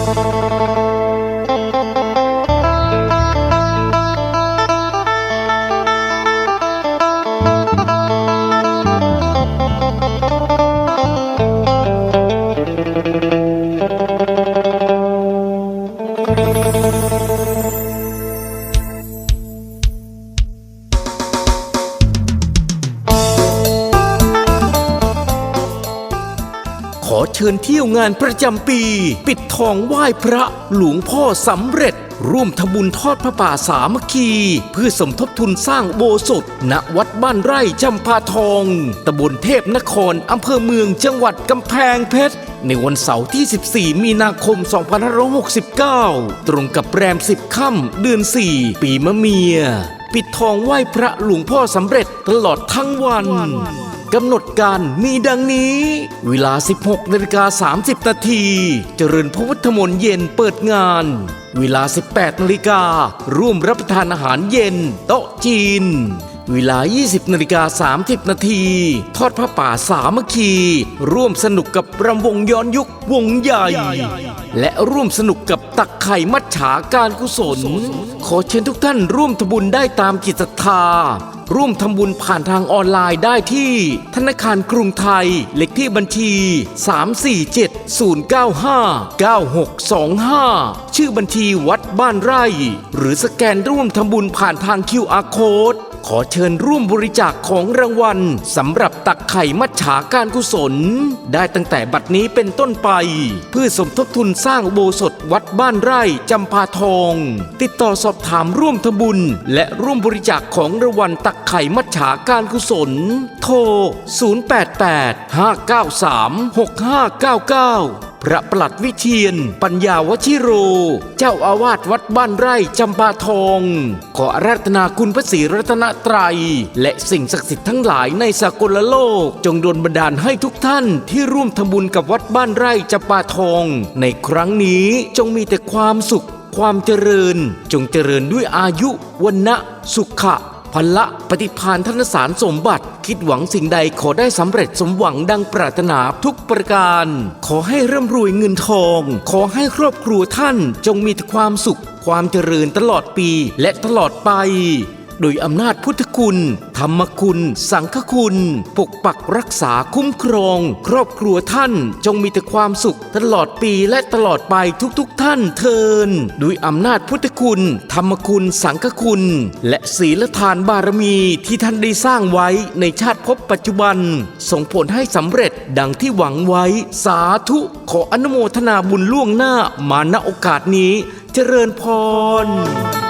ขอ เชิญเที่ยวงานประจำปี ปิดทองไหว้พระหลวงพ่อสำเร็จ ร่วมทบุญทอดพระป่าสามัคคี เพื่อสมทบทุนสร้างโบสถณวัดบ้านไร่จำพาทองตำบลเทพนครอำเภอเมืองจังหวัดกำแพงเพชร ในวันเสาร์ที่ 14 มีนาคม 2569 ตรงกับแรม 10 ค่ำเดือน 4 ปีมะเมีย ปิดทองไหว้พระหลวงพ่อสำเร็จตลอดทั้งวัน กำหนดการมีดังนี้ เวลา 16นาฬิกา30นาทีเจริญพระพุทธมนต์เย็นเปิดงาน เวลา 18นาฬิการ่วมรับประทานอาหารเย็น โต๊ะจีน เวลา 20นาฬิกา30นาทีทอดพระป่าสามัคคี ร่วมสนุกกับรำวงย้อนยุควงใหญ่ และร่วมสนุกกับตักไข่มัจฉาการกุศล ขอเชิญทุกท่านร่วมทบุญได้ตามจิตศรัทธา ร่วมทำบุญผ่านทางออนไลน์ได้ที่ ธนาคารกรุงไทย เลขที่บัญชี 347-095-9625 ชื่อบัญชีวัดบ้านไร่ หรือสแกนร่วมทำบุญผ่านทาง QR Code ขอเชิญร่วมบริจาคของรางวัลสำหรับตักไข่มัจฉาการกุศล ได้ตั้งแต่บัดนี้เป็นต้นไป เพื่อสมทบทุนสร้างโบสถวัดบ้านไร่จำปาทอง ติดต่อสอบถามร่วมทำบุญ และร่วมบริจาคของรางวัลตักไข่มัจฉาการกุศล โทร 088-593-6599 พระประหลัดวิเชียน ปัญญาวชิโร เจ้าอาวาสวัดบ้านไร่จำปาทอง ขออาราธนาคุณพระศรีรัตนตรัย และสิ่งศักดิ์สิทธิ์ทั้งหลายในสากลโลก จงดลบันดาลให้ทุกท่านที่ร่วมทำบุญกับวัดบ้านไร่จำปาทอง ในครั้งนี้จงมีแต่ความสุขความเจริญ จงเจริญด้วยอายุวันนะสุขะ พละปฏิพานธนสารสมบัติ คิดหวังสิ่งใดขอได้สำเร็จสมหวังดังปรารถนาทุกประการ ขอให้ร่ำรวยเงินทอง ขอให้ครอบครัวท่านจงมีแต่ความสุข ความเจริญตลอดปีและตลอดไป โดยอำนาจพุทธคุณ ธรรมคุณ สังฆคุณ ปกปักรักษาคุ้มครอง ครอบครัวท่านจงมีแต่ความสุขตลอดปีและตลอดไปทุกๆทท่านเทินด้วยอำนาจพุทธคุณ ธรรมคุณ สังฆคุณ และศีลทานบารมีที่ท่านได้สร้างไว้ในชาติภพปัจจุบัน ส่งผลให้สำเร็จดังที่หวังไว้ สาธุขออนุโมทนาบุญล่วงหน้ามาณโอกาสนี้ เจริญพร